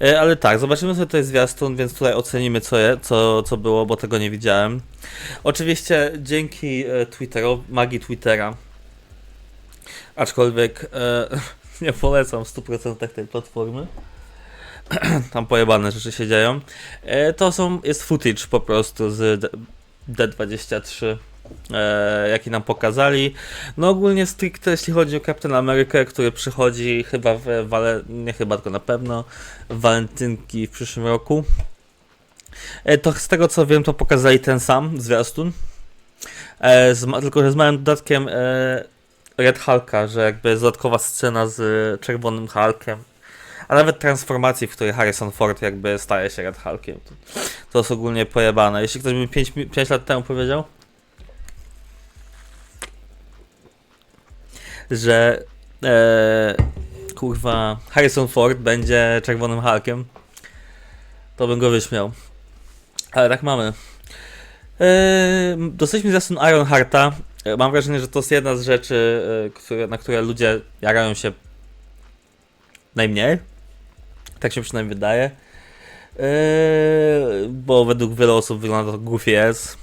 E, Ale tak, zobaczymy sobie tutaj zwiastun, więc tutaj ocenimy co, je, co, co było, bo tego nie widziałem. Oczywiście dzięki e, Twitterowi, magii Twittera, aczkolwiek e, nie polecam w 100% tej platformy, tam pojebane rzeczy się dzieją, e, to są, jest footage po prostu z D- D23, e, jaki nam pokazali. No ogólnie stricte jeśli chodzi o Captain America, który przychodzi chyba w wale, nie chyba, tylko na pewno w walentynki w przyszłym roku. E, to z tego co wiem, to pokazali ten sam zwiastun. E, z, tylko że z małym dodatkiem Red Hulka, że jakby jest dodatkowa scena z czerwonym Hulkiem. A nawet transformacji, w której Harrison Ford jakby staje się Red Hulkiem. To, to jest ogólnie pojebane. Jeśli ktoś 5, 5 lat temu powiedział, że e, kurwa Harrison Ford będzie czerwonym Hulkiem, to bym go wyśmiał. Ale tak mamy. E, dostaliśmy zwiastun Iron Hearta. E, Mam wrażenie, że to jest jedna z rzeczy, e, które, na które ludzie jarają się najmniej. Tak się przynajmniej wydaje. E, bo według wielu osób wygląda to goofy jest.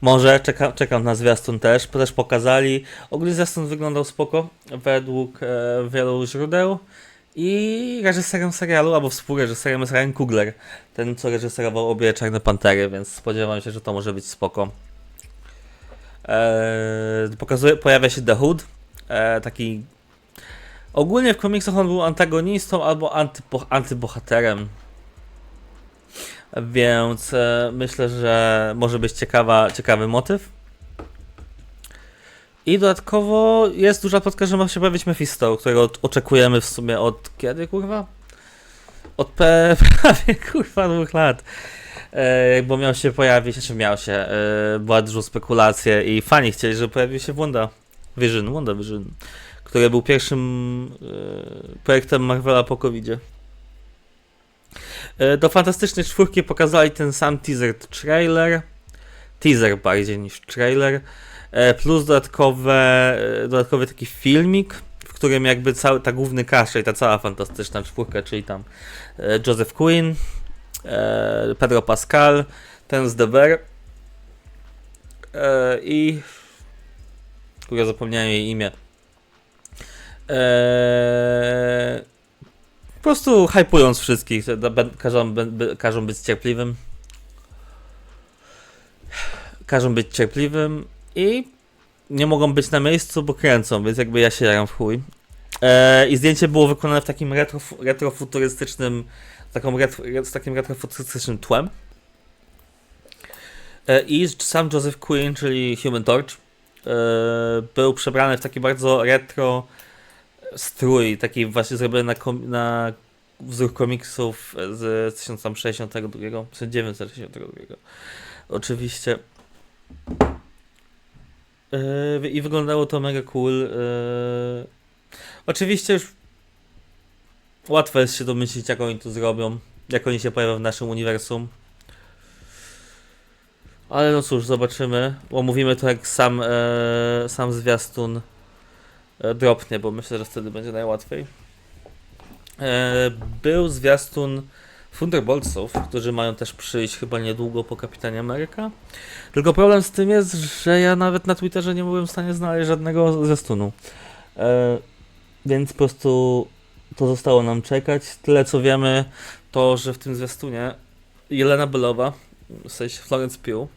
Może, czeka, czekam na zwiastun też. Też pokazali. Ogólnie zwiastun wyglądał spoko, według e, wielu źródeł. I reżyserem serialu, albo współreżyserem jest Ryan Coogler. Ten, co reżyserował obie Czarne Pantery, więc spodziewam się, że to może być spoko. Eee, pokazuje, pojawia się The Hood. Eee, taki. Ogólnie w komiksach on był antagonistą albo antypo, antybohaterem. Więc e, myślę, że może być ciekawa, ciekawy motyw. I dodatkowo jest duża plotka, że ma się pojawić Mephisto, którego oczekujemy w sumie od kiedy, kurwa? Od prawie, kurwa, dwóch lat. E, bo miał się pojawić, znaczy miał się, e, była dużo spekulacji i fani chcieli, żeby pojawił się Wanda Vision, Wanda Vision, który był pierwszym e, projektem Marvela po covid E, do Fantastycznej Czwórki pokazali ten sam teaser trailer, teaser bardziej niż trailer, e, plus dodatkowe, e, dodatkowy taki filmik, w którym jakby cały, ta główny czyli ta cała Fantastyczna Czwórka, czyli tam e, Joseph Quinn, e, Pedro Pascal, ten z The Bear. E, i kurwa zapomniałem jej imię. E, po prostu hypując wszystkich, każą, każą być cierpliwym. Każą być cierpliwym i nie mogą być na miejscu, bo kręcą, więc jakby ja się jaram w chuj. E, I zdjęcie było wykonane w takim retro, retrofuturystycznym taką retro, z takim retrofuturystycznym tłem. E, I sam Joseph Quinn, czyli Human Torch, e, był przebrany w taki bardzo retro strój, taki właśnie zrobiony na, kom, na wzór komiksów z 1062, 1962. Oczywiście. E, I wyglądało to mega cool. E, oczywiście już Łatwo jest się domyślić, jak oni to zrobią, jak oni się pojawią w naszym uniwersum. Ale no cóż, zobaczymy. Omówimy to jak sam, e, sam zwiastun dropnie, bo myślę, że wtedy będzie najłatwiej. E, był zwiastun Thunderboltsów, którzy mają też przyjść chyba niedługo po Kapitanie Ameryka. Tylko problem z tym jest, że ja nawet na Twitterze nie byłem w stanie znaleźć żadnego zwiastunu. E, więc po prostu to zostało nam czekać. Tyle co wiemy, to że w tym zwiastunie Jelena Belowa, w sensie Florence Pugh,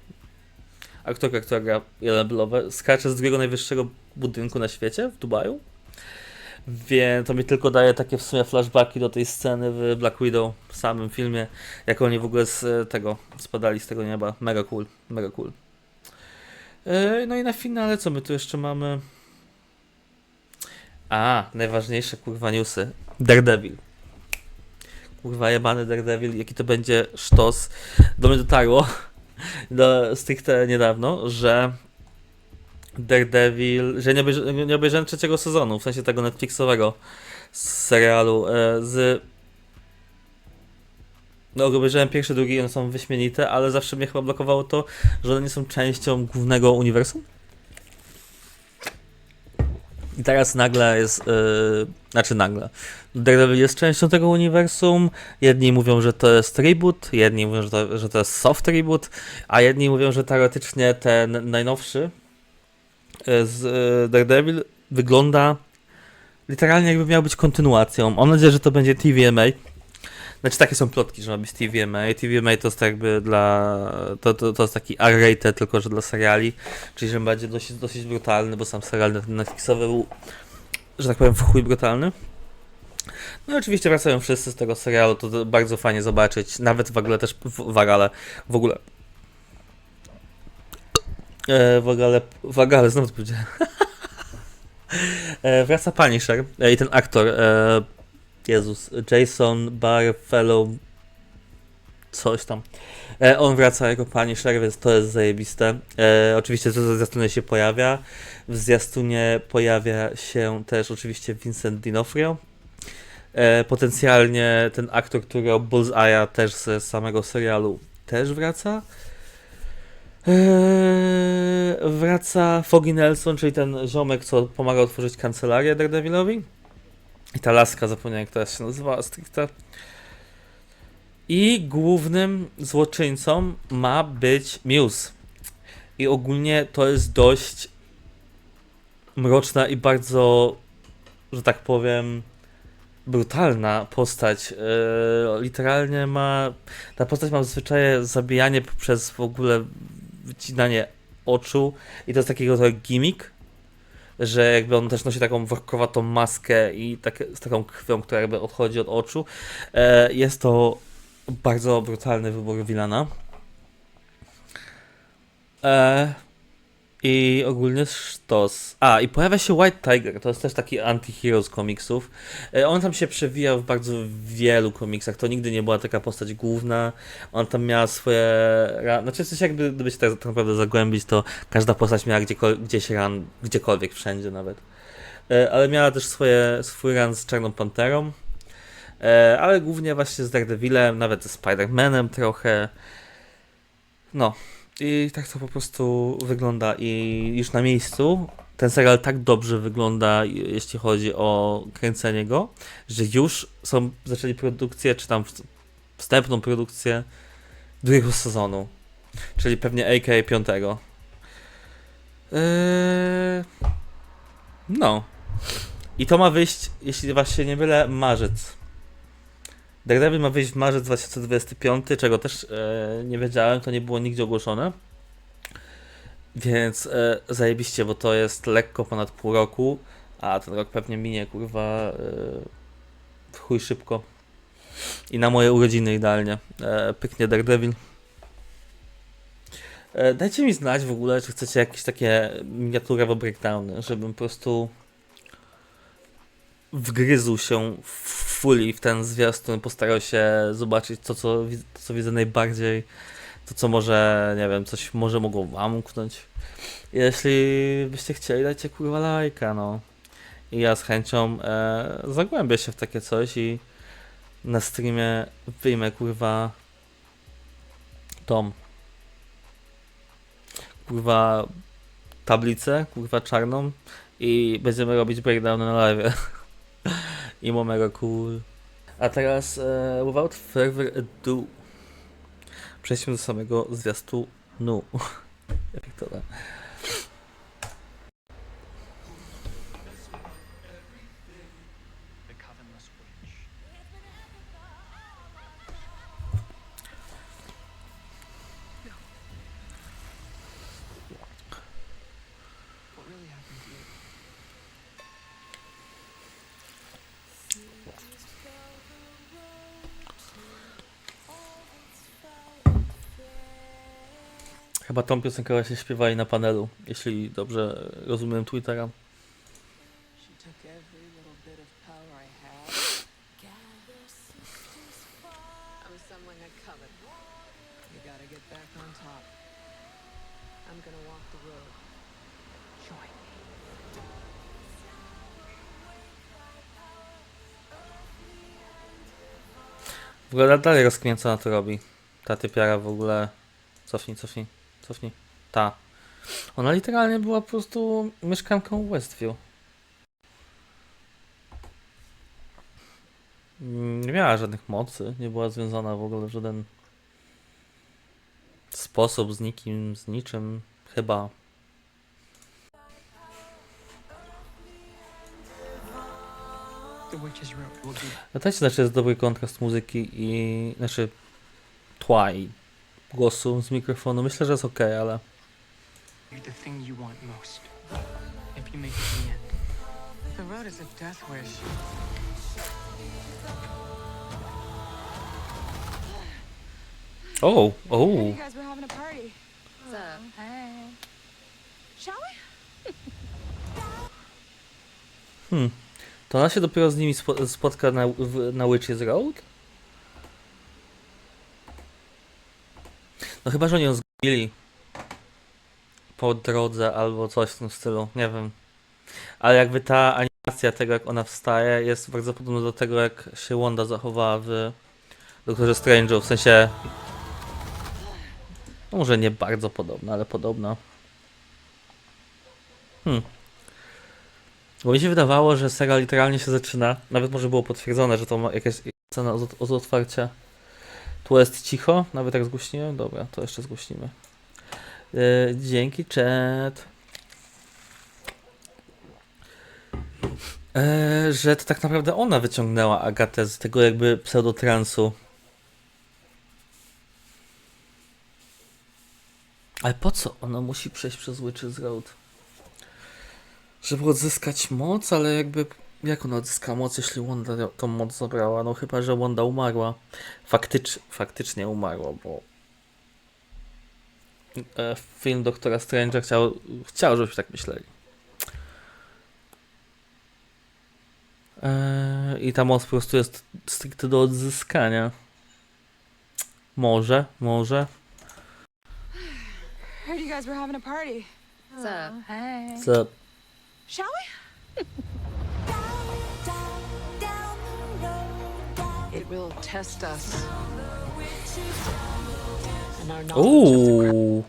aktorka, która gra Jelenę Belowę, skacze z drugiego najwyższego budynku na świecie, w Dubaju. Więc to mi tylko daje takie w sumie flashbacki do tej sceny w Black Widow, w samym filmie, jak oni w ogóle z e, tego spadali z tego nieba. Mega cool, mega cool. E, No i na finale, co my tu jeszcze mamy? A, najważniejsze kurwa newsy. Daredevil. Kurwa jebany Daredevil, jaki to będzie sztos. Do mnie dotarło do stricte niedawno, że Daredevil, że nie, obejrzy, nie obejrzałem trzeciego sezonu, w sensie tego Netflixowego serialu e, z no, obejrzałem pierwszy, drugi, one są wyśmienite, ale zawsze mnie chyba blokowało to, że one nie są częścią głównego uniwersum. I teraz nagle jest, yy, znaczy nagle, Daredevil jest częścią tego uniwersum, jedni mówią, że to jest reboot, jedni mówią, że to, że to jest soft reboot, a jedni mówią, że teoretycznie ten najnowszy z yy, Daredevil wygląda literalnie jakby miał być kontynuacją. Mam nadzieję, że to będzie TVMA. Znaczy takie są plotki, że ma być TVMA. TVMA to jest tak jakby dla... To, to, to jest taki R-rated, tylko że dla seriali. Czyli że będzie dosyć, dosyć brutalny, bo sam serial net- Netflixowy był, że tak powiem, w chuj brutalny. No i oczywiście wracają wszyscy z tego serialu, to, bardzo fajnie zobaczyć. Nawet w ogóle też w Wagale. W ogóle. E, w ogóle, w ogóle, znowu to powiedziałem. e, wraca Punisher e, i ten aktor, e, Jezus, Jason Barfellow, coś tam. E, on wraca jako Punisher, więc to jest zajebiste. E, oczywiście to zwiastunie się pojawia. W zwiastunie pojawia się też oczywiście Vincent D'Onofrio. E, potencjalnie ten aktor, który grał Bullseye'a też ze samego serialu też wraca. Eee, wraca Foggy Nelson, czyli ten ziomek, co pomagał otworzyć kancelarię Daredevilowi. I ta laska, zapomniałem jak teraz się nazywała stricte. I głównym złoczyńcą ma być Muse. I ogólnie to jest dość mroczna i bardzo, że tak powiem, brutalna postać. Eee, literalnie ma. Ta postać ma zwyczaje zabijanie przez w ogóle wycinanie oczu. I to jest takiego trochę gimmick, że jakby on też nosi taką workowatą maskę i tak, z taką krwią, która jakby odchodzi od oczu. E, jest to bardzo brutalny wybór Wilana. E, I ogólnie sztos. A, i pojawia się White Tiger, to jest też taki anti-hero z komiksów. E, On tam się przewijał w bardzo wielu komiksach, to nigdy nie była taka postać główna. On tam miała swoje. Znaczy, coś jakby, gdyby się tak, tak naprawdę zagłębić, to każda postać miała gdzieś ran, gdziekolwiek, wszędzie nawet. E, Ale miała też swoje, swój run z Czarną Panterą. E, Ale głównie właśnie z Daredevilem, nawet ze Spider-Manem trochę. No. I tak to po prostu wygląda. I już na miejscu ten serial tak dobrze wygląda, jeśli chodzi o kręcenie go, że już są zaczęli produkcję, czy tam wstępną produkcję drugiego sezonu. Czyli pewnie AK piątego. Eee, no. I to ma wyjść, jeśli właśnie nie mylę, marzec. Daredevil ma wyjść w marzec 2025, czego też e, nie wiedziałem, to nie było nigdzie ogłoszone. Więc e, zajebiście, bo to jest lekko ponad pół roku, a ten rok pewnie minie, kurwa, e, chuj szybko. I na moje urodziny idealnie. E, pyknie Daredevil. E, dajcie mi znać w ogóle, czy chcecie jakieś takie miniaturowe breakdowny, żebym po prostu wgryzł się w fully w ten zwiastun, postarał się zobaczyć to, co, to, co widzę najbardziej, to, co może, nie wiem, coś może mogło wam umknąć. Jeśli byście chcieli, dajcie kurwa lajka, no. I ja z chęcią e, zagłębię się w takie coś i na streamie wyjmę kurwa tom. Kurwa tablicę, kurwa czarną i będziemy robić breakdown na live. I mega cool. A teraz e, without further ado przejdźmy do samego zwiastunu. Jak to Chyba tą piosenkę właśnie śpiewali na panelu, jeśli dobrze rozumiem Twittera. W ogóle dalej rozkminiam co ona to robi. Ta typiara w ogóle... Cofnij, cofnij, cofnij. Ta. Ona literalnie była po prostu mieszkanką Westview. Mm, nie miała żadnych mocy, nie była związana w ogóle w żaden sposób z nikim, z niczym, chyba. To też znaczy jest dobry kontrast muzyki i znaczy tła i głosu z mikrofonu. Myślę, że jest ok, ale the thing you want most. If you make it to the end. The road is a death wish. o, o, you guys were having a party. What's up? Hey. Shall we? hmm. To ona się dopiero z nimi spo, spotka na, w, na Witch's Road? No chyba, że oni ją zgubili po drodze albo coś w tym stylu, nie wiem. Ale jakby ta animacja tego, jak ona wstaje, jest bardzo podobna do tego, jak się Wanda zachowała w Doktorze Strange'u, w sensie... No może nie bardzo podobna, ale podobna. Hmm. Bo mi się wydawało, że serial literalnie się zaczyna. Nawet może było potwierdzone, że to ma jakaś scena od, od otwarcia. Tu jest cicho, nawet jak zgłośniłem. Dobra, to jeszcze zgłośnimy. Yy, dzięki, chat. Yy, że to tak naprawdę ona wyciągnęła Agatę z tego jakby pseudotransu. Ale po co ona musi przejść przez Witch's Road? Żeby odzyskać moc, ale jakby jak ona odzyska moc, jeśli Wanda tą moc zabrała? No chyba, że Wanda umarła. Faktycz, faktycznie umarła, bo e, film Doktora Strange'a chciał, chciał, żebyśmy tak myśleli. E, I ta moc po prostu jest stricte do odzyskania. Może, może. Heard you guys were having a party. What's up? Hey. Co? Shall we? will test us. And our knowledge of the craft. Uuu.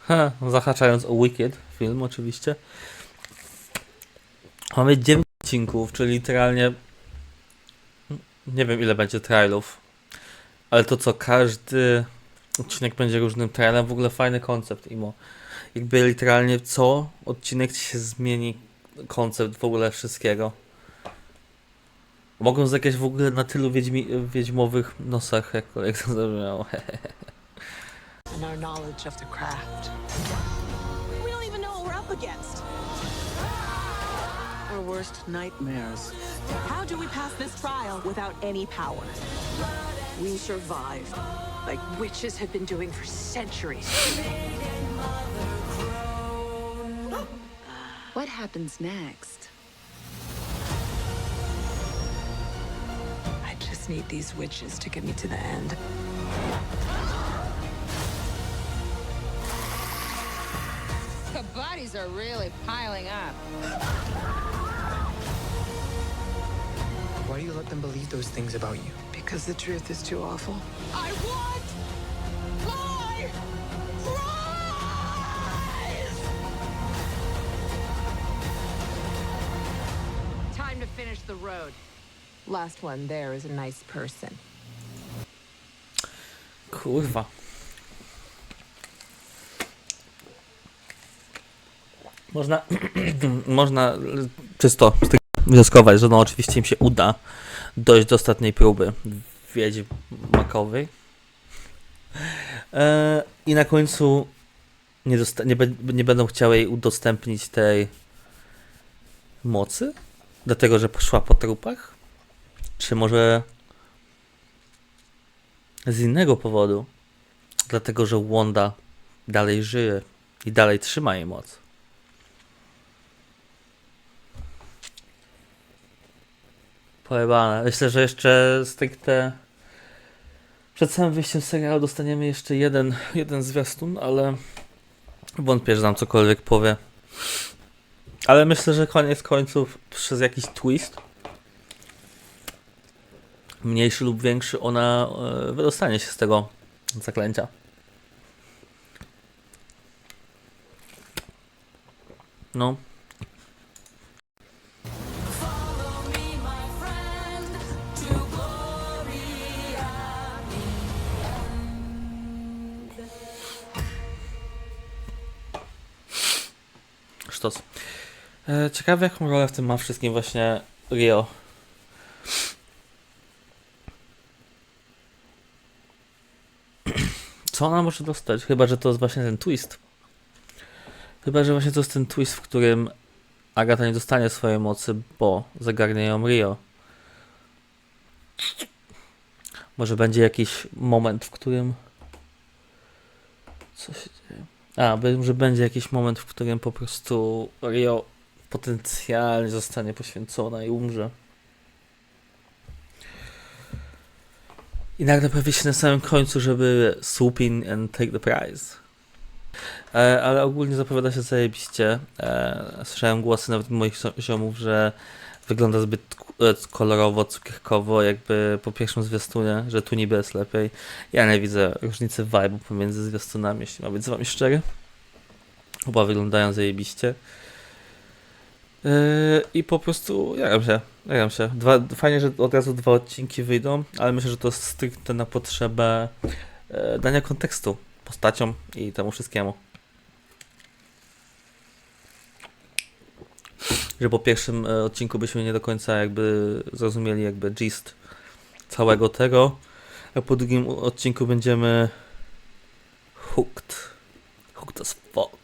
Ha, zahaczając o Wicked, film oczywiście. Mamy 9 odcinków, czyli literalnie nie wiem ile będzie trailów. Ale to co, każdy odcinek będzie różnym trailem, w ogóle fajny koncept, Imo. Jakby literalnie co odcinek ci się zmieni koncept w ogóle wszystkiego. Mogą zagrać w ogóle na tylu wiedźmi, wiedźmowych nosach, jak, jak to zabrzmiało. And our knowledge of the craft. We don't even know what we're up against. Our worst nightmares. How do we pass this trial without any power? We survived. Like witches have been doing for centuries. What happens next? I just need these witches to get me to the end. The bodies are really piling up. Why do you let them believe those things about you? Because the truth is too awful. I want Time to finish the road. Last one there is a nice person. Kurwa. Można, można czysto z tego wnioskować, że no oczywiście im się uda dojść do ostatniej próby wiedźm makowej. E, I na końcu nie, nie, nie będą chciały jej udostępnić tej mocy, dlatego że poszła po trupach? Czy może z innego powodu. Dlatego, że Wanda dalej żyje i dalej trzyma jej moc. Pojebane. Myślę, że jeszcze stricte przed samym wyjściem serialu dostaniemy jeszcze jeden, jeden zwiastun, ale wątpię, że nam cokolwiek powie. Ale myślę, że koniec końców przez jakiś twist mniejszy lub większy ona e, wydostanie się z tego zaklęcia. No. Sztos. E, ciekawe jaką rolę w tym ma wszystkim właśnie Rio. Co ona może dostać? Chyba, że to jest właśnie ten twist. Chyba, że właśnie to jest ten twist, w którym Agata nie dostanie swojej mocy, bo zagarnie ją Rio. Może będzie jakiś moment, w którym. Co się dzieje? A, be- że będzie jakiś moment, w którym po prostu Rio potencjalnie zostanie poświęcona i umrze. I nagle pojawi się na samym końcu, żeby swoop in and take the prize. E, ale ogólnie zapowiada się zajebiście. E, słyszałem głosy nawet moich ziomów, że wygląda zbyt e, kolorowo, cukierkowo, jakby po pierwszym zwiastunie, że tu niby jest lepiej. Ja nie widzę różnicy vibe'u pomiędzy zwiastunami, jeśli ma być z wami szczery. Oba wyglądają zajebiście. Yy, I po prostu jaram się, jaram się. Dwa, fajnie, że od razu dwa odcinki wyjdą, ale myślę, że to jest stricte na potrzebę e, dania kontekstu postaciom i temu wszystkiemu. Że po pierwszym e, odcinku byśmy nie do końca jakby zrozumieli jakby gist całego tego, a po drugim odcinku będziemy hooked. Hooked as fuck.